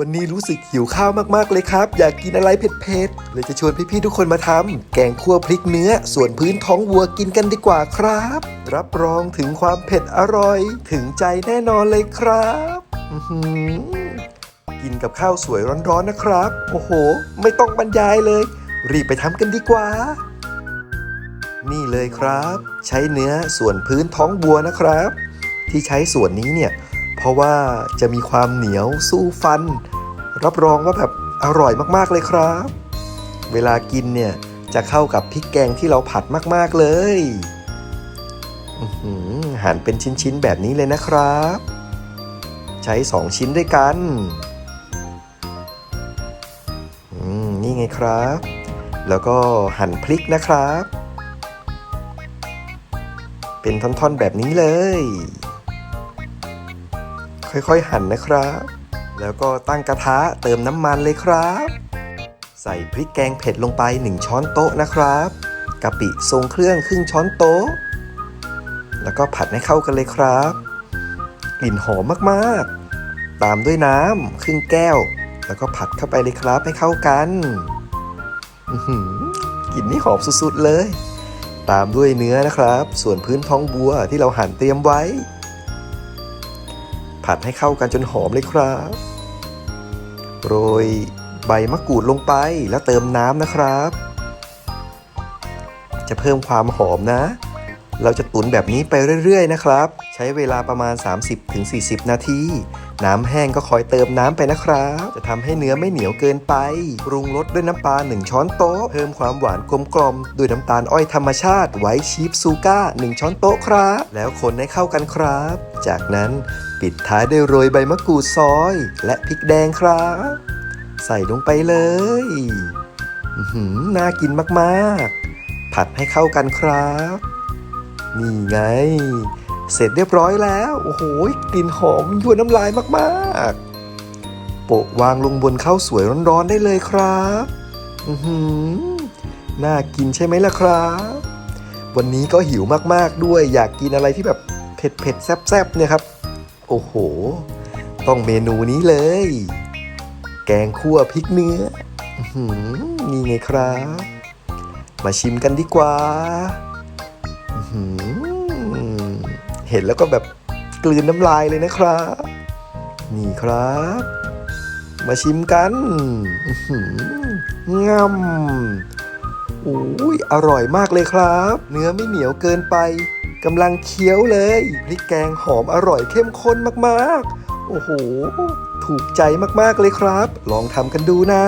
วันนี้รู้สึกหิวข้าวมากๆเลยครับ อยากกินอะไรเผ็ดๆเลยจะชวนพี่ๆทุกคนมาทำแกงคั่วพริกเนื้อ ส่วนพื้นท้องวัวกินกันดีกว่าครับ รับรองถึงความเผ็ดอร่อย ถึงใจแน่นอนเลยครับอื้อหือกินกับข้าวสวยร้อนๆนะครับ โอ้โห ไม่ต้องบรรยายเลย รีบไปทำกันดีกว่า นี่เลยครับ ใช้เนื้อส่วนพื้นท้องบัวนะครับ ที่ใช้ส่วนนี้เนี่ย ราะว่าจะมีความเหนียวสู้ฟัน รับรองว่าแบบอร่อยมากๆเลยครับ เวลากินเนี่ยจะเข้ากับพริกแกงที่เราผัดมากๆเลยหั่นเป็นชิ้นๆแบบนี้เลยนะครับ ใช้สองชิ้นด้วยกันนี่ไงครับ แล้วก็หั่นพริกนะครับ เป็นท่อนๆแบบนี้เลย ค่อยๆหั่นนะครับ แล้วก็ตั้งกระทะเติมน้ำมันเลยครับ ใส่พริกแกงเผ็ดลงไป 1 ช้อนโต๊ะนะครับกะปิทรงเครื่องครึ่งช้อนโต๊ะ แล้วก็ผัดให้เข้ากันเลยครับ กลิ่นหอมมากๆ ตามด้วยน้ำครึ่งแก้ว แล้วก็ผัดเข้าไปเลยครับให้เข้ากันกลิ่นนี่หอมสุดๆเลย ตามด้วยเนื้อนะครับ ส่วนพื้นท้องบัวที่เราหั่นเตรียมไว้ ผัดให้เข้ากันจนหอมเลยครับ โรยใบมะกรูดลงไปแล้วเติมน้ำนะครับ จะเพิ่มความหอมนะ เราจะตุ๋นแบบนี้ไปเรื่อยๆนะครับ ใช้เวลาประมาณ 30-40 นาที น้ำแห้งก็คอยเติมน้ำไปนะครับ จะทำให้เนื้อไม่เหนียวเกินไป ปรุงรสด้วยน้ำปลา 1 ช้อนโต๊ะ เพิ่มความหวานกลมกล่อมด้วยน้ำตาลอ้อยธรรมชาติไว้ชีฟซูก้า 1 ช้อนโต๊ะครับ แล้วคนให้เข้ากันครับ จากนั้นปิดท้ายด้วยโรยใบมะกรูดซอย และพริกแดงครับ ใส่ลงไปเลยหือน่ากินมากๆ ผัดให้เข้ากันครับ นี่ไง เสร็จเรียบร้อยแล้ว โอ้โห กลิ่นหอมยั่วน้ำลายมากๆ โปะวางลงบนข้าวสวยร้อนๆได้เลยครับ อือหือ น่ากินใช่ไหมล่ะครับ วันนี้ก็หิวมากๆด้วย อยากกินอะไรที่แบบเผ็ดๆ แซ่บๆ เนี่ยครับ โอ้โห ต้องเมนูนี้เลย แกงคั่วพริกเนื้ออื้อหือนี่ไงครับ มาชิมกันดีกว่า อือหือ เห็นแล้วก็แบบกลืนน้ำลายเลยนะครับ นี่ครับ มาชิมกันอื้อหืองำโอ้ยอร่อยมากเลยครับ เนื้อไม่เหนียวเกินไปกำลังเคี้ยวเลยพริกแกงหอมอร่อยเข้มข้นมากๆ โอ้โห ถูกใจมากๆเลยครับ ลองทำกันดูนะ